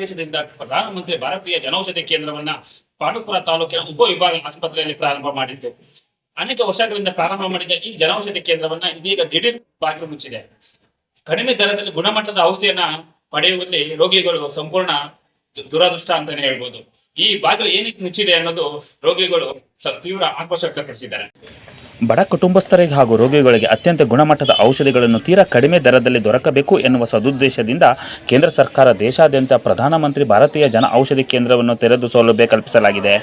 ಉದ್ದೇಶದಿಂದ ಪ್ರಧಾನಮಂತ್ರಿ ಭಾರತೀಯ ಜನೌಷಧಿ ಕೇಂದ್ರವನ್ನ ಪಾಂಡುಪುರ ತಾಲೂಕಿನ ಉಪವಿಭಾಗ ಆಸ್ಪತ್ರೆಯಲ್ಲಿ ಪ್ರಾರಂಭ ಮಾಡಿದ್ದು. ಅನೇಕ ವರ್ಷಗಳಿಂದ ಪ್ರಾರಂಭ ಮಾಡಿದ ಈ ಜನೌಷಧಿ ಕೇಂದ್ರವನ್ನ ಇದೀಗ ದಿಢೀರ್ ಬಾಗಿಲು ಮುಚ್ಚಿದೆ. ಕಡಿಮೆ ದರದಲ್ಲಿ ಗುಣಮಟ್ಟದ ಔಷಧಿಯನ್ನ ಪಡೆಯುವಲ್ಲಿ ರೋಗಿಗಳು ಸಂಪೂರ್ಣ ದುರದೃಷ್ಟ ಅಂತಾನೆ ಹೇಳ್ಬೋದು. ಈ ಬಾಗಿಲು ಏನಕ್ಕೆ ಮುಚ್ಚಿದೆ ಅನ್ನೋದು ರೋಗಿಗಳು ತೀವ್ರ ಆಕ್ರೋಶ ವ್ಯಕ್ತಪಡಿಸಿದ್ದಾರೆ. ಬಡ ಕುಟುಂಬಸ್ಥರಿಗೆ ಹಾಗೂ ರೋಗಿಗಳಿಗೆ ಅತ್ಯಂತ ಗುಣಮಟ್ಟದ ಔಷಧಿಗಳನ್ನು ತೀರಾ ಕಡಿಮೆ ದರದಲ್ಲಿ ದೊರಕಬೇಕು ಎನ್ನುವ ಸದುದ್ದೇಶದಿಂದ ಕೇಂದ್ರ ಸರ್ಕಾರ ದೇಶಾದ್ಯಂತ ಪ್ರಧಾನಮಂತ್ರಿ ಭಾರತೀಯ ಜನ ಔಷಧಿ ಕೇಂದ್ರವನ್ನು ತೆರೆದು ಸೌಲಭ್ಯ ಕಲ್ಪಿಸಲಾಗಿದೆ.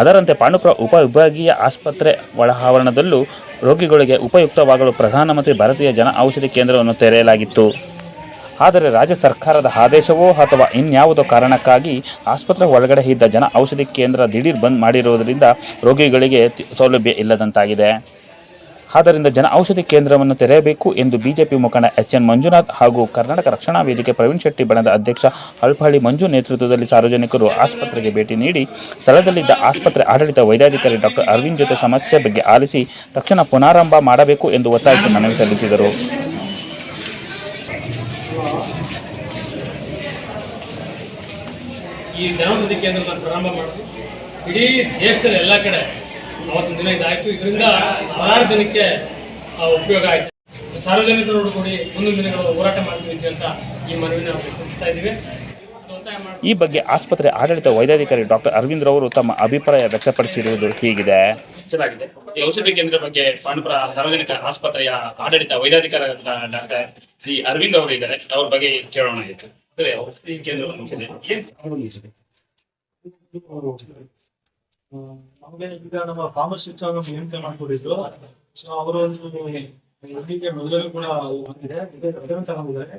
ಅದರಂತೆ ಪಾಂಡುಪುರ ಉಪವಿಭಾಗೀಯ ಆಸ್ಪತ್ರೆ ಒಳಾವರಣದಲ್ಲೂ ರೋಗಿಗಳಿಗೆ ಉಪಯುಕ್ತವಾಗಲು ಪ್ರಧಾನಮಂತ್ರಿ ಭಾರತೀಯ ಜನ ಔಷಧಿ ಕೇಂದ್ರವನ್ನು ತೆರೆಯಲಾಗಿತ್ತು. ಆದರೆ ರಾಜ್ಯ ಸರ್ಕಾರದ ಆದೇಶವೋ ಅಥವಾ ಇನ್ಯಾವುದೋ ಕಾರಣಕ್ಕಾಗಿ ಆಸ್ಪತ್ರೆ ಒಳಗಡೆ ಇದ್ದ ಜನ ಔಷಧಿ ಕೇಂದ್ರ ದಿಢೀರ್ ಬಂದ್ ಮಾಡಿರುವುದರಿಂದ ರೋಗಿಗಳಿಗೆ ಸೌಲಭ್ಯ ಇಲ್ಲದಂತಾಗಿದೆ. ಆದ್ದರಿಂದ ಜನ ಔಷಧಿ ಕೇಂದ್ರವನ್ನು ತೆರೆಯಬೇಕು ಎಂದು ಬಿಜೆಪಿ ಮುಖಂಡ ಎಚ್ ಎನ್ ಮಂಜುನಾಥ್ ಹಾಗೂ ಕರ್ನಾಟಕ ರಕ್ಷಣಾ ವೇದಿಕೆ ಪ್ರವೀಣ್ ಶೆಟ್ಟಿ ಬಣದ ಅಧ್ಯಕ್ಷ ಹಳ್ಪಹಳ್ಳಿ ಮಂಜು ನೇತೃತ್ವದಲ್ಲಿ ಸಾರ್ವಜನಿಕರು ಆಸ್ಪತ್ರೆಗೆ ಭೇಟಿ ನೀಡಿ ಸ್ಥಳದಲ್ಲಿದ್ದ ಆಸ್ಪತ್ರೆ ಆಡಳಿತ ವೈದ್ಯಾಧಿಕಾರಿ ಡಾಕ್ಟರ್ ಅರವಿಂದ್ ಜೊತೆ ಸಮಸ್ಯೆ ಬಗ್ಗೆ ಆಲಿಸಿ ತಕ್ಷಣ ಪುನಾರಂಭ ಮಾಡಬೇಕು ಎಂದು ಒತ್ತಾಯಿಸಿ ಮನವಿ ಸಲ್ಲಿಸಿದರು. ಈ ಜನೌಷಧಿ ಕೇಂದ್ರವನ್ನು ಪ್ರಾರಂಭ ಮಾಡೋದು. ಇಡೀ ದೇಶದಲ್ಲಿ ಎಲ್ಲ ಕಡೆ ಅವತ್ತೊಂದು ದಿನ ಇದಾಯಿತು. ಇದರಿಂದ ಸಾವಿರಾರು ಜನಕ್ಕೆ ಉಪಯೋಗ ಆಯಿತು. ಸಾರ್ವಜನಿಕರು ಕೂಡಿ ಮುಂದಿನ ದಿನಗಳು ಹೋರಾಟ ಮಾಡ್ತೀವಿ ಅಂತ ಈ ಮನವಿನ ನಾವು ಸಲ್ಲಿಸ್ತಾ ಇದ್ದೀವಿ. ಈ ಬಗ್ಗೆ ಆಸ್ಪತ್ರೆ ಆಡಳಿತ ವೈದ್ಯಾಧಿಕಾರಿ ಡಾಕ್ಟರ್ ಅರವಿಂದ್ ರವರು ತಮ್ಮ ಅಭಿಪ್ರಾಯ ವ್ಯಕ್ತಪಡಿಸಿರುವುದು ಹೀಗಿದೆ. ಚೆನ್ನಾಗಿದೆ ಈ ಔಷಧಿ ಕೇಂದ್ರ ಬಗ್ಗೆ ಪಾಂಡುಪುರ ಸಾರ್ವಜನಿಕ ಆಸ್ಪತ್ರೆಯ ಆಡಳಿತ ವೈದ್ಯಾಧಿಕಾರಿ ಡಾಕ್ಟರ್ ಶ್ರೀ ಅರವಿಂದ್ ಅವರು ಇದ್ದಾರೆ. ಅವ್ರ ಬಗ್ಗೆ ಕೇಳೋಣ ಔಷಧಿ ಕೇಂದ್ರ? ನಮಗೆ ಈಗ ನಮ್ಮ ಫಾರ್ಮಸಿಸ್ಟ್ ಅವರು ನೇಮಕ ಮಾಡ್ಕೊಂಡಿದ್ರು? ಸೊ ಅವರು ಒಂದು ಇದಕ್ಕೆ ಮೊದಲು ಕೂಡ ಬಂದಿದೆ. ತಗೊಂಡಿದ್ದಾರೆ.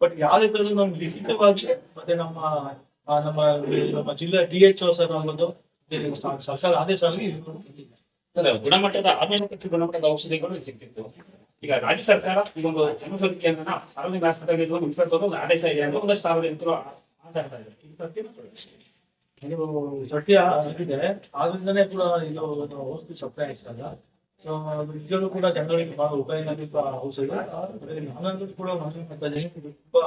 ಬಟ್ ಯಾವುದೇ ತರ ನಮ್ಗೆ ಲಿಖಿತವಾಗಿ ಮತ್ತೆ ನಮ್ಮ ನಮ್ಮ ನಮ್ಮ ಜಿಲ್ಲಾ ಡಿ ಎಚ್ ಓ ಸರ್ ಅನ್ನೋದು ಸರ್ಕಾರ ಆದೇಶ ಗುಣಮಟ್ಟದ ಆಮೇಲೆ ಗುಣಮಟ್ಟದ ಔಷಧಿಗಳು ಸಿಗ್ತಿತ್ತು ಈಗ ರಾಜ್ಯ ಸರ್ಕಾರ ಇದೊಂದು ಜನೌಷಧಿ ಕೇಂದ್ರನ ಸಾರ್ವಜನಿಕ ಆಸ್ಪತ್ರೆಗೆ ಮುಚ್ಚಿಸೋದು ಒಂದು ಆದೇಶ ಇದೆ ಅಂತ ಒಂದಷ್ಟು ಸಾರ್ವಜನಿಕರು ಮಾತಾಡ್ತಾ ಇದ್ದಾರೆ. ಇದೆ. ಸತ್ಯ ಆದ್ರಿಂದನೇ ಕೂಡ ಇದು ಔಷಧಿ ಸಪ್ಲೈ ಆಗ್ತಲ್ಲ ಸೊ ನಿಜವೂ ಕೂಡ ಜನಗಳಿಗೆ ಬಹಳ ಉಪಯೋಗ ಔಷಧಿ. ನಾನಂತೂ ಕೂಡ ತುಂಬಾ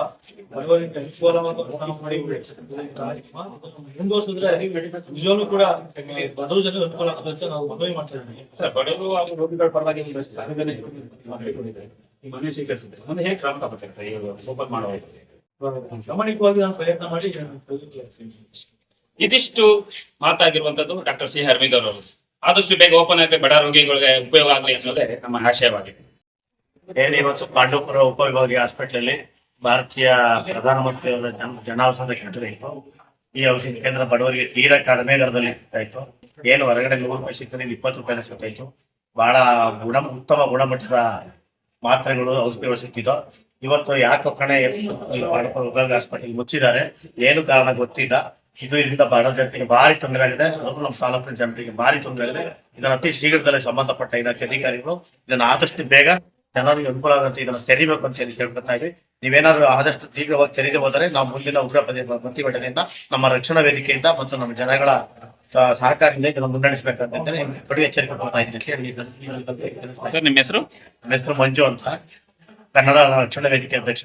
ಮುಂದುವರ್ಸಿದ್ರೆ ನಿಜವೂ ಕೂಡ ಬಡವರು ಜನ ಅನುಕೂಲ ನಾವು ಮನವಿ ಮಾಡ್ತಾ ಇದ್ದೀವಿ. ಸರ್ ಬಡವರು ಹಾಗೂ ರೋಗಿಗಳ ಪರವಾಗಿ ಸ್ವೀಕರಿಸಿದ್ದಾರೆ ಮುಂದೆ ಹೇಗೆ ಕ್ರಮ ತಗೋತಾರೆ ಓಪನ್ ಮಾಡುವಾಗ ಪ್ರಾಮಾಣಿಕವಾಗಿ ನಾನು ಪ್ರಯತ್ನ ಮಾಡಿ. ಇದಿಷ್ಟು ಮಾತಾಗಿರುವಂತದ್ದು ಡಾಕ್ಟರ್ ಸಿ. ಅರವಿಂದ್ ಅವರು. ಆದಷ್ಟು ಬೇಗ ಓಪನ್ ಆಗಿ ಬಡ ರೋಗಿಗಳಿಗೆ ಉಪಯೋಗ ಆಗಲಿ ಅನ್ನೋದೇ ನಮ್ಮ ಆಶಯವಾಗಿದೆ. ಏನು ಇವತ್ತು ಪಾಂಡವಪುರ ಉಪವಿಭಾಗೀಯ ಹಾಸ್ಪಿಟಲ್ ಭಾರತೀಯ ಪ್ರಧಾನಮಂತ್ರಿಯವರ ಜನ ಜನೌಷಧ ಕೇಂದ್ರ ಇತ್ತು. ಈ ಔಷಧಿ ಕೇಂದ್ರ ಬಡವರಿಗೆ ತೀರಾ ಕಡಿಮೆ ದರದಲ್ಲಿ ಸಿಗ್ತಾಯಿತ್ತು ಏನು ಹೊರಗಡೆ ನೂರು ರೂಪಾಯಿ ಸಿಗ್ತದೆ ಇಪ್ಪತ್ತು ರೂಪಾಯಿ ಸಿಗ್ತಾ ಇತ್ತು. ಬಹಳ ಗುಣ ಉತ್ತಮ ಗುಣಮಟ್ಟದ ಮಾತ್ರೆಗಳು, ಔಷಧಿಗಳು ಸಿಕ್ಕಿದೋ ಇವತ್ತು ಯಾಕೆ ಕಣೆ, ಪಾಂಡವಪುರ ಉಪವಿಭಾಗ ಹಾಸ್ಪಿಟಲ್ ಮುಚ್ಚಿದ್ದಾರೆ. ಏನು ಕಾರಣ ಗೊತ್ತಿಲ್ಲ. ಇದರಿಂದ ಬಡ ಜನತೆಗೆ ಭಾರಿ ತೊಂದರೆ ಆಗಿದೆ. ಅದು ನಮ್ಮ ತಾಲೂಕಿನ ಜನತೆಗೆ ಭಾರಿ ತೊಂದರೆ ಆಗಿದೆ. ಇದನ್ನು ಅತಿ ಶೀಘ್ರದಲ್ಲೇ ಸಂಬಂಧಪಟ್ಟ ಇಲಾಖೆ ಅಧಿಕಾರಿಗಳು ಇದನ್ನು ಆದಷ್ಟು ಬೇಗ ಜನರಿಗೆ ಅನುಕೂಲ ಆಗುತ್ತೆ ಇದನ್ನು ತೆರಿಬೇಕು ಅಂತ ಹೇಳಿ ಕೇಳ್ಕೊತಾ ಇದ್ವಿ. ನೀವೇನಾದ್ರೂ ಆದಷ್ಟು ಶೀಘ್ರವಾಗಿ ತೆರೆದು ಹೋದರೆ ನಾವು ಮುಂದಿನ ಉಗ್ರ ಪ್ರತಿ- ಪ್ರತಿಭಟನೆಯಿಂದ ನಮ್ಮ ರಕ್ಷಣಾ ವೇದಿಕೆಯಿಂದ ಮತ್ತು ನಮ್ಮ ಜನಗಳ ಸಹಕಾರದಿಂದ ಇದನ್ನು ಮುನ್ನಡೆಸಬೇಕಂತ ಹೇಳಿ ಕಡು ಎಚ್ಚರಿಕೆ ಕೊಡ್ತಾ ಇದ್ದೀನಿ. ನಿಮ್ಮ ಹೆಸರು? ನಮ್ಮ ಹೆಸರು ಮಂಜು ಅಂತ. ಕನ್ನಡ ರಕ್ಷಣಾ ವೇದಿಕೆ ಅಧ್ಯಕ್ಷ.